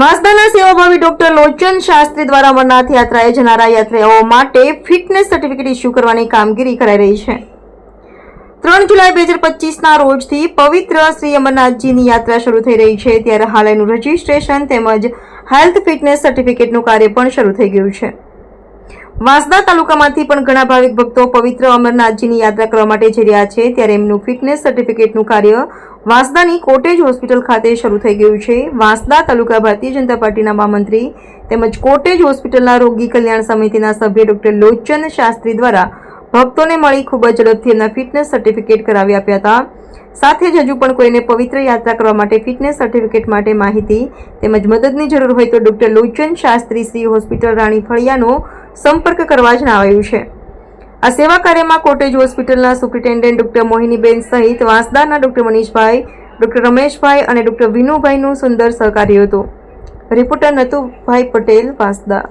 વાંસદાના સેવાભાવી ડોક્ટર લોચન શાસ્ત્રી દ્વારા અમરનાથ યાત્રાએ જનારા યાત્રાઓ માટે ફિટનેસ સર્ટિફિકેટ ઇસ્યુ કરવાની કામગીરી કરાઈ રહી છે. ત્રણ જુલાઈ બે હજાર પચીસના રોજથી પવિત્ર શ્રી અમરનાથજીની યાત્રા શરૂ થઈ રહી છે. ત્યારે હાલ રજીસ્ટ્રેશન તેમજ હેલ્થ ફિટનેસ સર્ટિફિકેટનું કાર્ય પણ શરૂ થઈ ગયું છે. વાંસદા તાલુકામાંથી પણ ઘણા ભાવિક ભક્તો પવિત્ર અમરનાથજીની યાત્રા કરવા માટે જઈ રહ્યા છે. ત્યારે એમનું ફિટનેસ સર્ટિફિકેટનું કાર્ય વાંસદાની કોટેજ હોસ્પિટલ ખાતે શરૂ થઈ ગયું છે. વાંસદા તાલુકા ભારતીય જનતા પાર્ટીના મહામંત્રી તેમજ કોટેજ હોસ્પિટલના રોગી કલ્યાણ સમિતિના સભ્ય ડોક્ટર લોચન શાસ્ત્રી દ્વારા ભક્તોને મળી ખૂબ જ ઝડપથી એમના ફિટનેસ સર્ટિફિકેટ કરાવી આપ્યા હતા. સાથે જ હજુ પણ કોઈને પવિત્ર યાત્રા કરવા માટે ફિટનેસ સર્ટિફિકેટ માટે માહિતી તેમજ મદદની જરૂર હોય તો ડોક્ટર લોચન શાસ્ત્રી શ્રી હોસ્પિટલ રાણી ફળિયાનો સંપર્ક કરવા જણાવાયું છે. આ સેવા કાર્યમાં કોટેજ હોસ્પિટલના સુપ્રિન્ટેન્ડન્ટ ડૉક્ટર મોહિનીબેન સહિત વાંસદાના ડોક્ટર મનીષભાઈ, ડૉક્ટર રમેશભાઈ અને ડૉક્ટર વિનુભાઈનું સુંદર સહકાર્ય હતું. રિપોર્ટર નતુભાઈ પટેલ, વાંસદા.